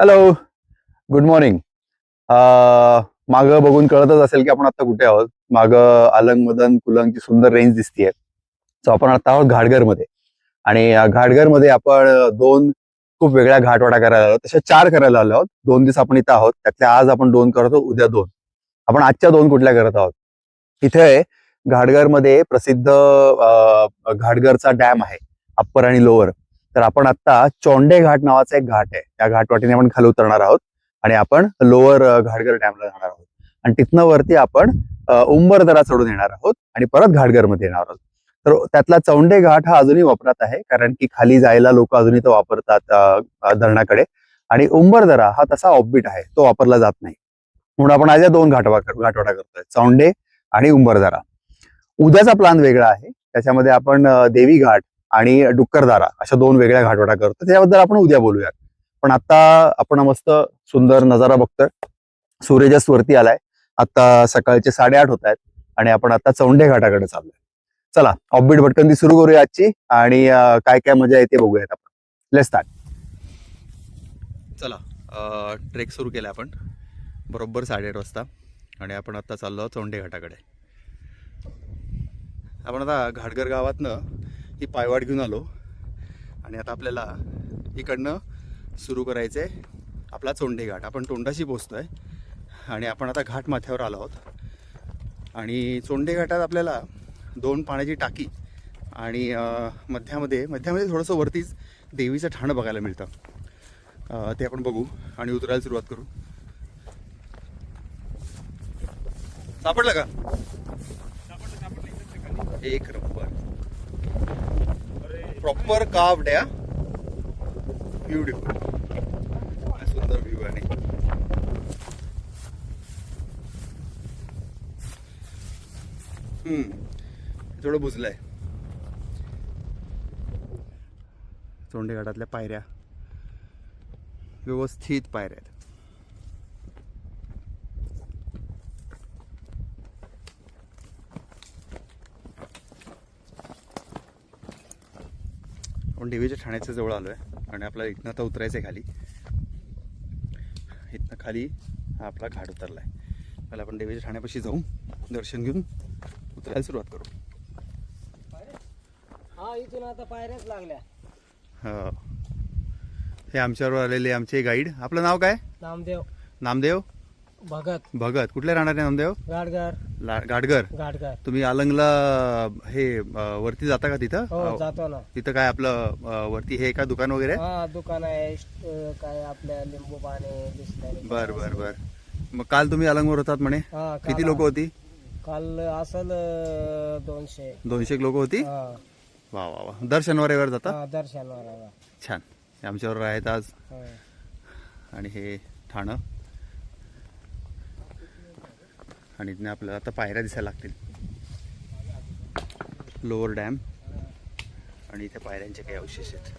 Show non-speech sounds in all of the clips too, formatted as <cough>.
Hello good morning मागं बघून कळतच असेल की आपण आता कुठे आहोत. मागं अलंग मदन कुलंगची सुंदर रेंज दिसतीये. सो आपण आता आहोत घाटघरमध्ये. आणि घाटघरमध्ये आपण दोन खूप वेगळ्या घाटवाटा करायला आलो. तशा चार करायला आलो आहोत. दोन दिवस आपण इथं आहोत. त्यातल्या आज आपण दोन करतो उद्या दोन. आपण आजच्या दोन कुठल्या करत आहोत? इथे घाटघरमध्ये प्रसिद्ध घाटघरचा डॅम आहे. अप्पर आणि लोअर. तर आपण आता चोंडे घाट नावाचा एक घाट आहे. त्या घाटवाटीने आपण खाली उतरणार आहोत आणि आपण लोअर घाटघर डॅमला जाणार आहोत. आणि तिथनं वरती आपण उंबरदरा चढून येणार आहोत आणि परत घाटघरमध्ये येणार आहोत. तर त्यातला चौंडे घाट हा अजूनही वापरात आहे कारण की खाली जायला लोक अजूनही तो वापरतात धरणाकडे. आणि उंबरदरा हा तसा ऑफबीट आहे तो वापरला जात नाही. म्हणून आपण आज या दोन घाटवा घाटवाटा करतोय चौंडे आणि उंबरदरा. उद्याचा प्लान वेगळा आहे. त्याच्यामध्ये आपण देवी घाट आणि डुक्करदारा अशा दोन वेगळ्या घाटवाटा करतो. त्याबद्दल आपण उद्या बोलूयात. पण आता आपण मस्त सुंदर नजारा बघतोय. सूर्यजास्त वरती आलाय. आता सकाळचे साडेआठ होत आहेत आणि आपण आता चौंडे घाटाकडे चाललोय. चला ऑफबीट भटकंती सुरू करूया आजची आणि काय काय मजा येते बघूयात आपण. लेस स्टार्ट चला ट्रेक सुरू केला आपण. बरोबर साडेआठ वाजता. आणि आपण आता चाललो चौंडे घाटाकडे. आपण आता घाटघर गावातनं ही पायवाट घेऊन आलो. आणि आता आपल्याला इकडनं सुरू करायचं आहे आपला चोंडे घाट. आपण तोंडाशी पोचतोय. आणि आपण आता घाट माथ्यावर आलो आहोत. आणि चोंडे घाटात आपल्याला दोन पाण्याची टाकी आणि मध्यामध्ये मध्यामध्ये थोडंसं वरतीच देवीचं ठाणं बघायला मिळतं. ते आपण बघू आणि उतरायला सुरुवात करू. सापडलं का? एक नंबर प्रॉपर काव्ड आहे ब्युटिफुल सुंदर व्ह्यू आहे हम्म थोडं बुजलंय. चोंडेघाटातल्या पायऱ्या. व्यवस्थित पायऱ्या आहेत. आपण देवीच्या ठाण्याच्या जवळ आलो आहे आणि आपल्याला इथनं आता उतरायचं आहे खाली. इथनं खाली हा आपला घाट उतरला आहे पहिला आपण देवीच्या ठाण्यापाशी जाऊ दर्शन घेऊन उतरायला सुरुवात करू. हा इथून आता पायऱ्याच लागल्या. हो. हे आमच्याबरोबर आलेले आमचे गाईड. आपलं नाव काय? नामदेव. नामदेव? भगत. भगत. कुठले राहणार आहे नामदेव? गाडगर ला गाडगर. गाडगर. तुम्ही अलंगला हे अं, वरती जाता का तिथं? हो अं, जातो ना. तिथं काय आपलं अं, वरती हे का दुकान वगैरे? आहे? हा दुकान आहे. स्ट- काय आपल्या लिंबू पाणी बिस्लरी बर बर बर. मग काल तुम्ही अलंगवर होतात म्हणे? हा काल- किती लोक होती? काल असल अं, दोनशे. दोनशे लोक होती? हा. वा वा वा. दर शनिवारीवर जाता? हा, दर्शनवर आहे. छान. हे आमच्याबरोबर आहेत आज. हा. आणि हे ठाणं. आणि इथनं आपल्याला आता पायऱ्या दिसायला लागतील. लोअर डॅम आणि इथे पायऱ्यांचे काही अवशेष आहेत.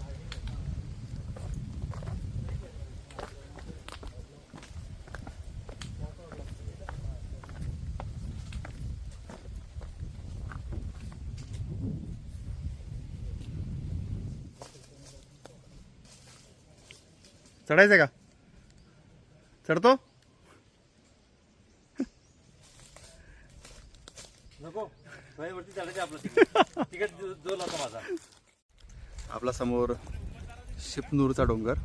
चढायचं का? चढतो? आपला समोर शिपनूरचा डोंगर.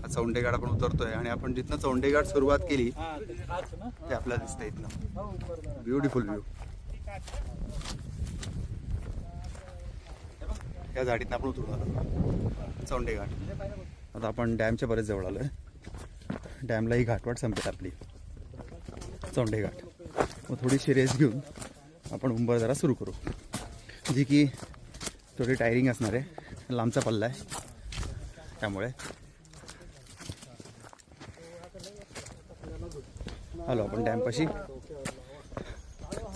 हा चौंडेगाड आपण उतरतोय आणि आपण जिथनं चौंडेगाड सुरुवात केली ते आपल्याला दिसतंय इथनं. ब्युटिफुल व्ह्यू या झाडीतनं आपण उतरून आलो. चौंडेघाट आता आपण डॅमच्या बरेच जवळ आलोय. डॅमला ही घाटवाट संपेल आपली. चौंडेघाट मग थोडीशी रेस घेऊन आपण उंबरदरा सुरू करू. जी की थोडी टायरिंग असणार आहे. लांबचा पल्ला आहे. त्यामुळे. आलो आपण डॅमपाशी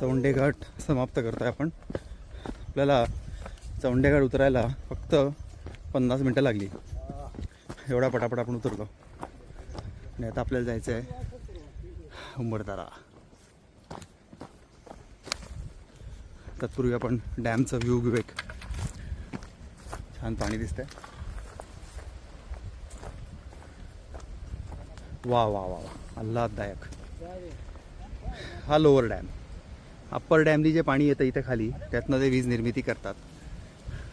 चौंडेघाट समाप्त करतोय आपण. आपल्याला चौंडेघाट उतरायला फक्त पन्नास मिनटं लागली. एवढा पटापट आपण उतरलो. आणि आता आपल्याला जायचं आहे उंबरतारा. तत्पूर्वी आपण डॅमचा व्ह्यू घेऊ छान पाणी दिसतंय. वा वा वा वा. आल्हाददायक. हा लोअर डॅम. अप्पर डॅमनी जे पाणी येतं इथे खाली त्यातनं ते वीज निर्मिती करतात.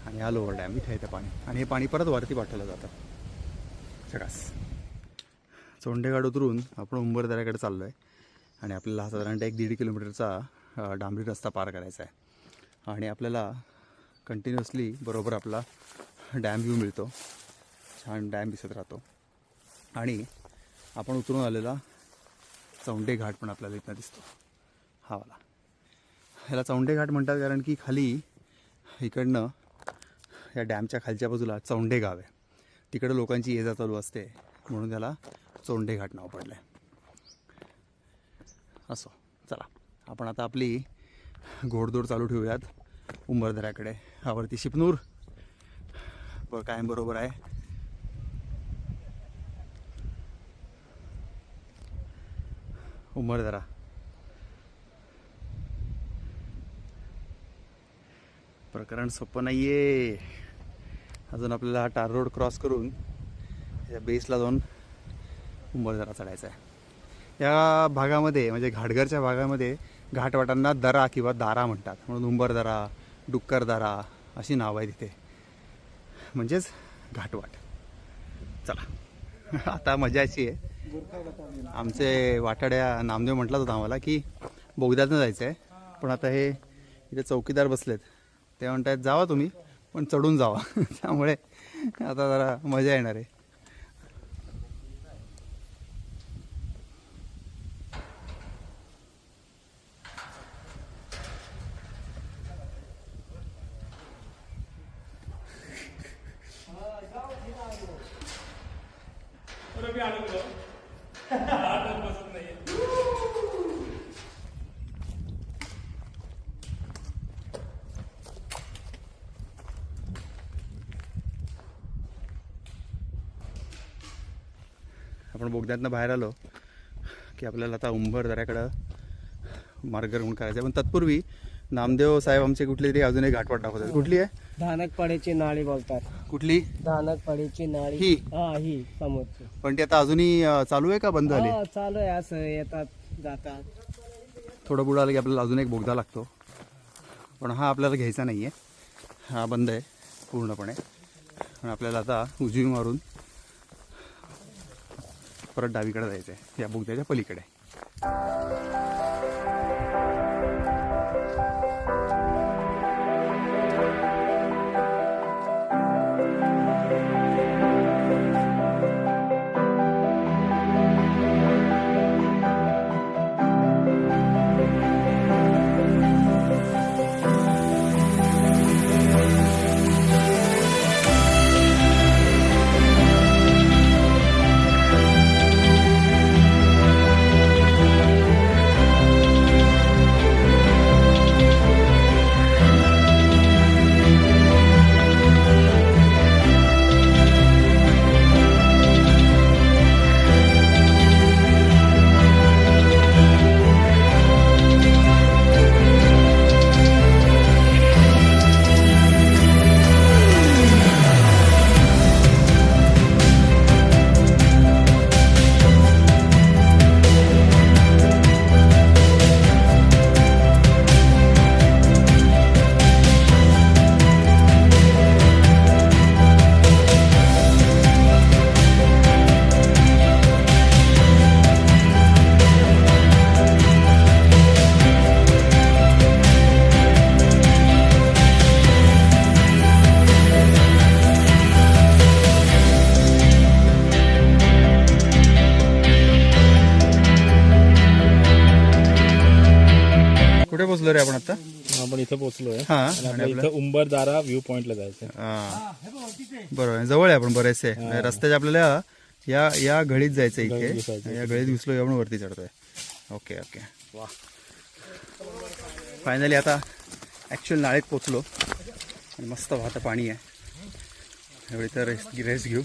आणि हा लोअर डॅम इथे येतं पाणी. आणि हे पाणी परत वरती पाठवलं जातं. चकास चोंडेगाड उतरून आपण उंबरदऱ्याकडे चाललो आहे आणि आपल्याला साधारणतः एक दीड किलोमीटरचा डांबरी रस्ता पार करायचा आहे. आणि आपल्याला कंटिन्युअसली बरोबर आपला डॅम व्ह्यू मिळतो. छान डॅम दिसत राहतो. आणि आपण उतरून आलेला चौंडे घाट पण आपल्याला इथनं दिसतो. हा वाला. ह्याला चौंडे घाट म्हणतात कारण की खाली इकडनं या डॅमच्या खालच्या बाजूला चौंडे गाव आहे. तिकडं लोकांची ये जा चालू असते. म्हणून त्याला चोंडे घाट नाव पडलं आहे असो चला. आपण आता आपली घोडदौड चालू ठेवूयात. उंबरदऱ्याकडे. आवडती शिपनूर. ब कायम बरोबर आहे. उंबरदरा. प्रकरण सोपं नाही आहे अजून आपल्याला हा टार रोड क्रॉस करून या बेसला जाऊन उंबरदरा चढायचा आहे या भागामध्ये म्हणजे घाटघरच्या भागामध्ये घाटवाटांना दरा किंवा दारा म्हणतात. म्हणून उंबरदरा डुक्करदरा अशी नावं आहे तिथे म्हणजेच घाटवाट. चला. <laughs> आता मजा अशी आहे. आमचे वाटाड्या नामदेव म्हटलाच होता आम्हाला की बोगद्यातनं जायचं आहे पण आता हे इथे चौकीदार बसलेत. ते म्हणतात जावा तुम्ही पण चढून जावा. <laughs> त्यामुळे आता जरा मजा येणार आहे. आपण बोगद्यातनं बाहेर आलो की आपल्याला आता उंबर दऱ्याकडं मार्गक्रमण करायचं आहे पण तत्पूर्वी नामदेव साहेब आमचे कुठली तरी अजून एक घाटवाट दाखवतात. कुठली आहे? धानकपाडीची नाळी बोलतात. कुठली? धानकपाडीची नाळी. ही? हा ही समोरची. पण ती आता अजूनही अं, चालू आहे का बंद झाली? हा, चालू आहे असं येतात जातात. थोडं पुढं आलं की आपल्याला अजून एक बोगदा लागतो. पण हा आपल्याला घ्यायचा नाही आहे हा बंद आहे पूर्णपणे. पण आपल्याला आता उजवी मारून परत डावीकडे जायचं आहे या बोगद्याच्या पलीकडे. कुठे पोचलो रे आपण आता? आपण इथं पोहोचलोय हा. आणि इथं उंबरदारा व्ह्यू पॉइंटला जायचं हा. बरोबर आहे. जवळ आहे आपण बरेचसे. रस्त्याच्या आपल्याला या या घडीत जायचं इथे. या घडीत घुसलो आपण वरती चढतोय. Okay okay. वा. फायनली आता ॲक्च्युअल नाळेत पोचलो आणि मस्त वाहतं पाणी आहे. एवढी तर रेस्ट रेस्ट घेऊ.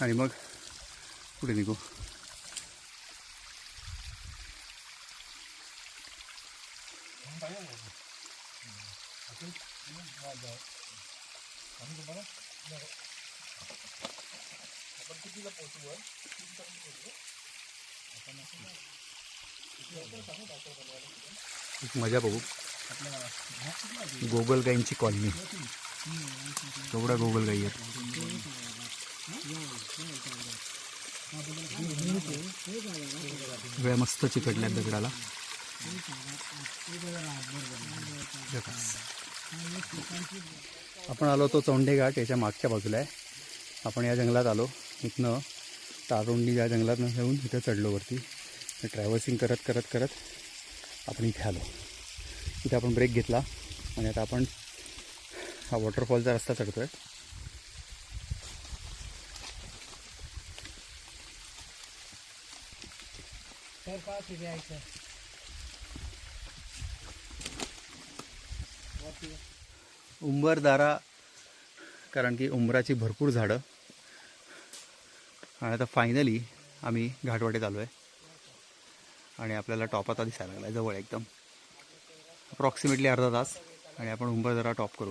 आणि मग पुढे निघू. एक मजा बघू. गोगल गाईंची कॉलनी केवढ्या गोगल गाई आहेत. वेळ मस्त चिकटल्यात दगडाला. आपण आलो तो चौंडे घाट याच्या मागच्या बाजूला आहे. आपण या जंगलात आलो. इथनं तारोंडी या जंगलातनं येऊन इथं चढलो वरती. ट्रॅव्हल्सिंग करत करत करत आपण इथे आलो. इथे आपण ब्रेक घेतला आणि आता आपण हा वॉटरफॉलचा रस्ता चढतो आहे सर. का तिथे यायचं उंबरदारा कारण की उंबराची भरपूर झाडं. आणि आता फायनली आम्ही घाटवाटेत आलो आहे आणि आपल्याला टॉप आता दिसायला लागला आहे जवळ एकदम. अप्रॉक्सिमेटली अर्धा तास आणि आपण उंबरदारा टॉप करू.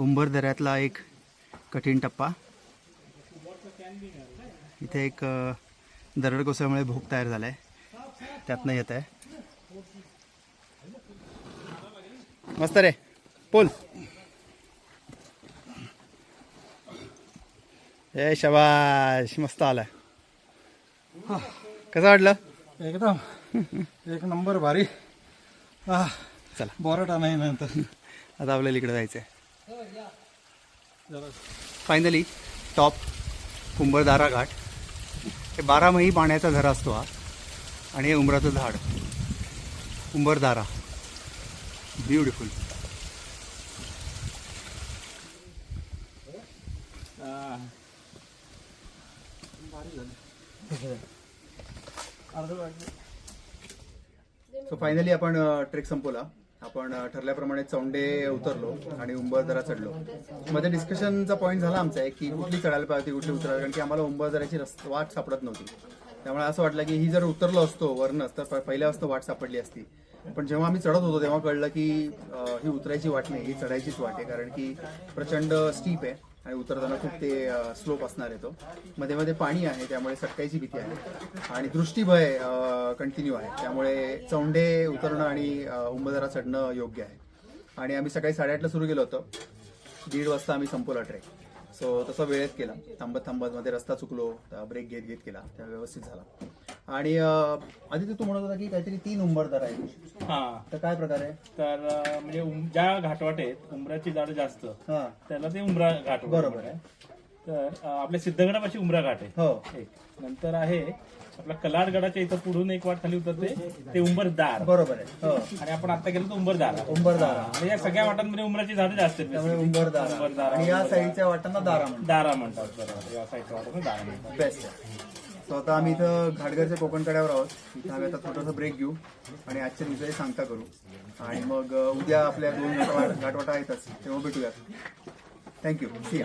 उंबरदऱ्यातला एक कठीण टप्पा. इथे एक दरड कोसळल्यामुळे भूक तयार झाला आहे त्यातनं येत आहे मस्त रे पोल ए शबाश मस्त आलाय. कसं वाटलं? एकदम. एक नंबर भारी. चला. बोराटा नाही नंतर. आता आपल्याला इकडे जायचं आहे फायनली टॉप कुंभरदारा घाट हे बारामही पाण्याचा झरा असतो हा. आणि हे उंबराचं झाड. कुंभरदारा ब्युटिफुल सो फायनली आपण uh, ट्रेक संपवला. आपण ठरल्याप्रमाणे चौंडे उतरलो आणि उंबरदरा चढलो. मध्ये डिस्कशनचा पॉईंट झाला आमचा आहे की कुठली चढायला पाहिजे कुठली उतरायला कारण की आम्हाला उंबरदऱ्याची रस्त वाट सापडत नव्हती. त्यामुळे असं वाटलं की ही जर उतरलो असतो वरनच तर पहिल्या वाजता वाट सापडली असती. पण जेव्हा आम्ही चढत होतो तेव्हा कळलं की ही उतरायची वाट नाही ही चढायचीच वाट आहे कारण की प्रचंड स्टीप आहे. आणि उतरताना खूप ते स्लोप असणार आहे तो. मध्ये मध्ये पाणी आहे त्यामुळे सटकायची भीती आहे. आणि दृष्टीभय कंटिन्यू आहे. त्यामुळे चौंडे उतरणं आणि अ, उंबदरा चढणं योग्य आहे. आणि आम्ही सकाळी साडेआठला सुरू केलं होतं. दीड वाजता आम्ही संपवला ट्रेक. सो तसं वेळेत केला. थांबत थांबत मध्ये रस्ता चुकलो ब्रेक घेत घेत केला. त्या व्यवस्थित झाला. आणि अ, आदित्य तू म्हणत होता की काहीतरी तीन उंबरदार आहे हा. तर काय प्रकार आहे? तर अं, म्हणजे ज्या घाटवाट आहेत उमराची झाडं जास्त हा. त्याला ते उमरा घाट बरोबर आहे. तर अं, आपल्या सिद्धगडापाशी उमरा घाट आहे. हो. एक नंतर आहे आपला कलाडगडाच्या इथं पुढून एक वाट खाली उतरते ते उंबरदार. बरोबर आहे. हो. आणि आपण आता गेलो तर उंबरदार. उंबरदारा. आणि या सगळ्या वाटांमध्ये उमराची झाडं जास्त आहेत. त्यामुळे. उंबरदारा. उंबरदारा. आणि या साईडच्या वाटांना दारा म्हणतात. दारा म्हणतात. बरोबर. या साईडच्या वाटांना दारा म्हणतात. बेस्ट सो आता आम्ही इथं घाटघरच्या कोकण कड्यावर आहोत. इथं आम्ही आता थोडासा ब्रेक घेऊ आणि आजच्या दिवसाची सांगता करू. आणि मग उद्या आपल्या दोन घाटवाटा येतात. तेव्हा भेटूयात. Thank you see